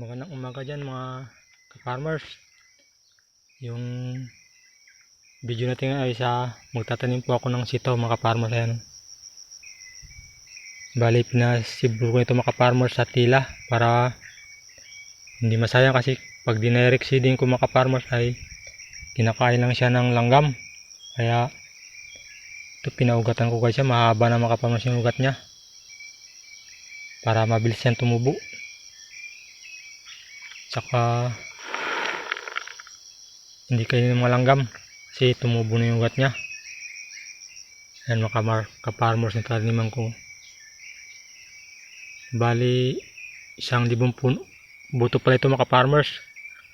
Magandang umaga dyan mga ka-farmers. Yung video natin ay sa magtatanim po ako ng sitaw mga ka-farmers. Ayan. Bali, pinasiblo ko ito mga ka-farmers sa tila para hindi masayang kasi pag dinirect seeding ko mga ka-farmers ay kinakain lang siya ng langgam. Kaya ito pinaugatan ko kasi mahaba na mga ka-farmers yung ugat niya para mabilis yan tumubo. Tsaka hindi kayo ng mga langgam kasi tumubo na yung ugat niya. Ayan mga ka-farmers na taniman ko. Bali, isang libong puno. Buto pala ito mga farmers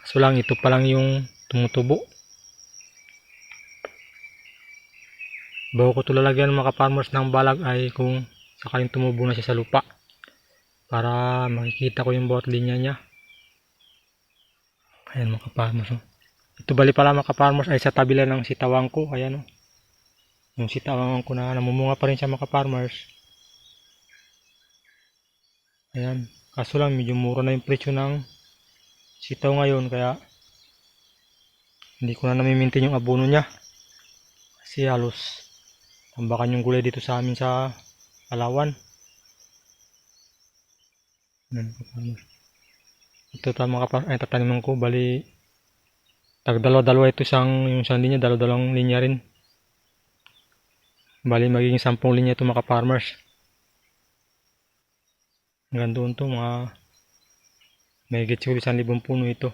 Kaso lang, ito pa lang yung tumutubo. Bago ko ito lalagyan mga farmers ng balag ay kung sakaling tumubo na siya sa lupa. Para makikita ko yung bawat linya niya. Ayan mga farmers Oh. Ito bali pala mga farmers ay sa tabi lang ng sitawang ko. Ayan oh. Yung sitawang ko na namumunga pa rin siya mga farmers Ayan. Kaso lang medyo mura na yung presyo ng sitaw ngayon kaya hindi ko na namimintin yung abono niya. Kasi halos tambakan yung gulay dito sa amin sa Palawan. Ayan, kapamor. Ito tama ka pa, ay tataniman ko, bali tag dalawa-dalawa ito isang yung isang linya, dalawa-dalawang linya rin. Bali magiging sampung linya ito mga farmers. Hanggang doon to mga may siguro isang libong puno ito.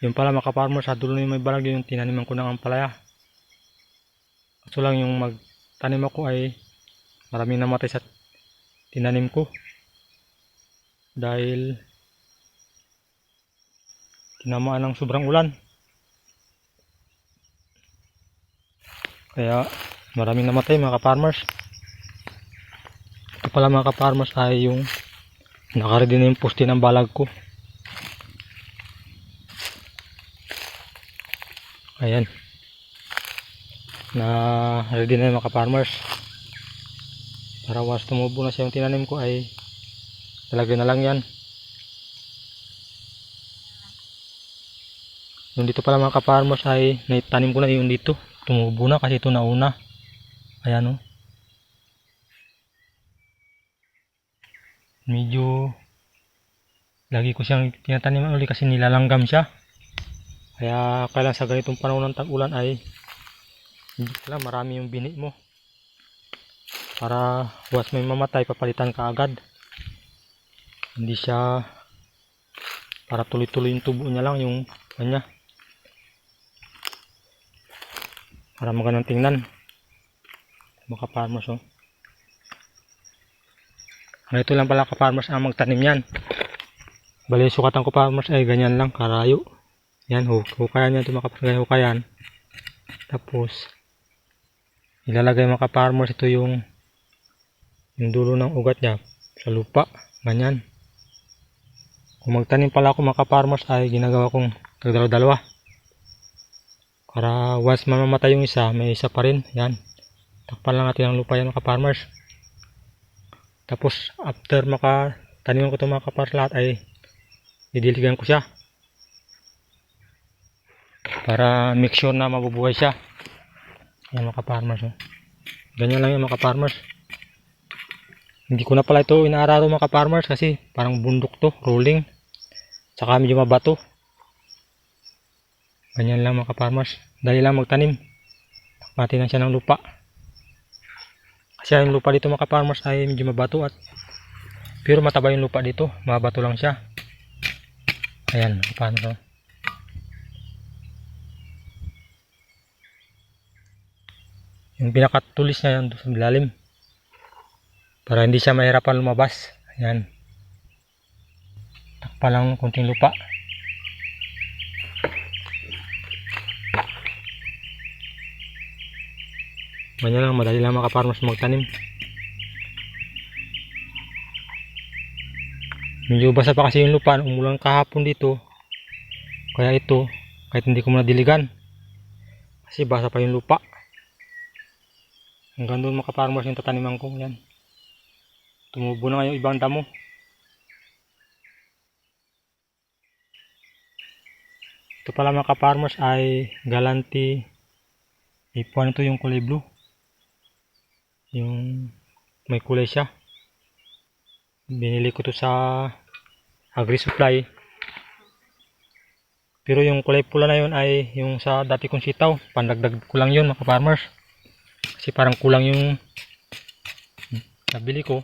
Yung pala mga farmers sa dulo yung may balag yung tinaniman ko ng ampalaya. Kaso lang yung magtanim ako ay maraming namatay sa tinanim ko. Dahil tinamaan ng sobrang ulan. Kaya maraming namatay mga farmers ito pala mga ka-farmers ay yung nakaready na yung poste ng balag ko. Ayan. Na ready na yung mga ka-farmers. Para once tumubo na siya yung tinanim ko ay talagyan na lang yan yung dito pala mga ka-farmers ay naitanim ko na yung dito. Tumubo na kasi ito nauna ayan o medyo lagi ko siyang tinataniman uli kasi nilalanggam siya. Kaya kailan sa ganitong panahon ng tag-ulan ay hindi pala marami yung bini mo. Para once may mamatay papalitan ka agad. Hindi siya para tuloy-tuloy yung tubo niya lang yung kanya para magandang tingnan mga farmers oh ito lang pala ka-farmers ang magtanim yan. Bali, sukatan ko farmers ay ganyan lang, karayo. Yan, hukayan yan ito mga farmers, hukayan. Tapos, ilalagay mga farmers ito yung yung dulo ng ugat niya sa lupa. Ganyan. Kung magtanim pala ako mga farmers ay ginagawa kong dalawa-dalawa. Para once mamamatay yung isa, may isa pa rin. Yan. Takpan lang natin ang lupa yan mga farmers. Tapos after makataniman ko itong mga kapar lahat ay didiligan ko siya. Para make sure na mabubuhay siya. Yan mga farmers Oh. Ganyan lang yung mga farmers Hindi ko na pala ito inaararo mga farmers kasi parang bundok to, rolling. Tsaka medyo mabato. Ganyan lang mga farmers Dali lang magtanim. Pati na siya ng lupa. Kasi yung lupa dito mga farmers ay medyo mabato at pero mataba yung lupa dito. Mabato lang siya. Ayan, paano to? Yung pinakatulis niya yung sa lalim. Para hindi siya mahirapan lumabas. Ayan. Takpa lang kunting lupa. Ganyan lang, madali lang mga farmers magtanim. Medyo basa pa kasi yung lupa, umulan kahapon dito. Kaya ito, kahit hindi ko muna diligan. Kasi basa pa yung lupa. Hanggang doon mga farmers yung tataniman ko. Yan. Tumubo na nga yung ibang damo. Ito pala mga ka-farmers ay Galanti Ipuan ito yung kulay blue. Yung may kulay siya. Binili ko to sa Agri Supply. Pero yung kulay pula na yun ay yung sa dati kong sitaw. Pandagdag ko lang yun mga farmers. Kasi parang kulang yung nabili ko.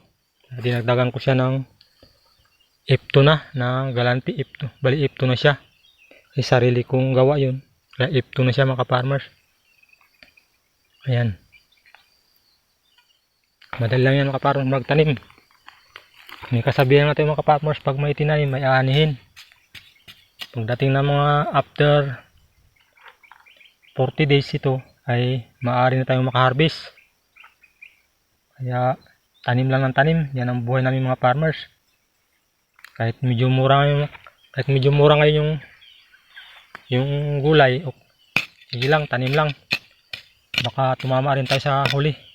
Dinagdagan ko siya ng Ipto na, na Galanti Ipto. Bali Ipto na siya. Kasi sarili kong gawa yun. Kaya Ipto na siya mga farmers. Ayan. Madali lang yan mga farmers magtanim. May kasabihan natin mga farmers pag may tinanim may aanihin. Pagdating ng mga after 40 days ito ay maaari na tayong makaharvest. Kaya tanim lang ng tanim. Yan ang buhay namin mga farmers. Kahit medyo mura ngayon, kahit medyo mura ngayon yung yung gulay, sige lang, tanim lang baka tumama rin tayo sa huli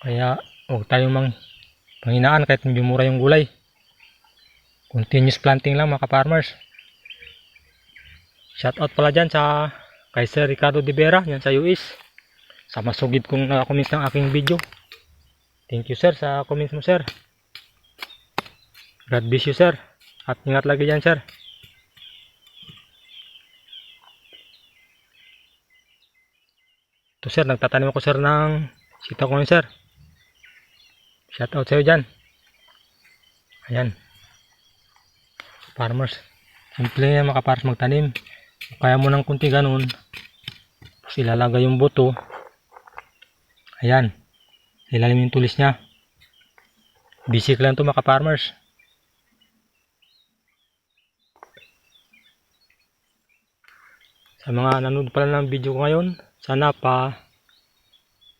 kaya huwag tayong mang panghinaan kahit medyo mura yung gulay. Continuous planting lang mga farmers shout out pala dyan sa kay Sir Ricardo De Vera yan sa US sa masugid kong nakakomment ng aking video. Thank you sir sa comments mo sir. God bless you sir. At ingat lagi dyan sir. Ito sir, nagtatanim ako sir ng sitaw ko sir. Shout out sa'yo dyan. Ayan. Farmers. Simple mga farmers magtanim. Kaya mo ng kunti ganun. Tapos ilalagay yung buto. Ayan. Ilalim yung tulis niya. Basic lang to mga farmers. Sa mga nanood pala ng video ko ngayon, sana pa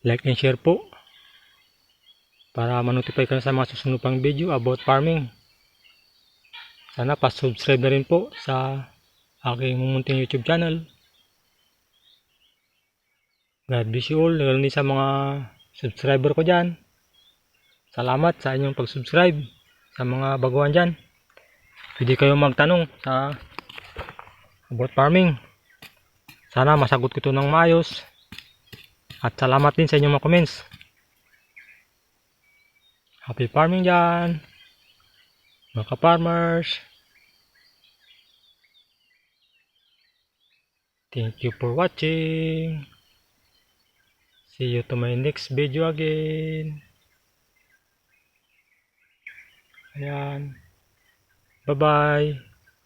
like and share po para ma-notify ka sa mga susunod pang video about farming. Sana pa subscribe na rin po sa aking mumunting YouTube channel. God bless you all, lalo sa mga subscriber ko dyan. Salamat sa inyong pag-subscribe sa mga baguhan dyan. Pwede kayo magtanong sa about farming. Sana masagot ko ito ng maayos. At salamat din sa inyong mga comments. Happy farming dyan. Mga farmers. Thank you for watching. See you to my next video again. Ayan. Bye-bye.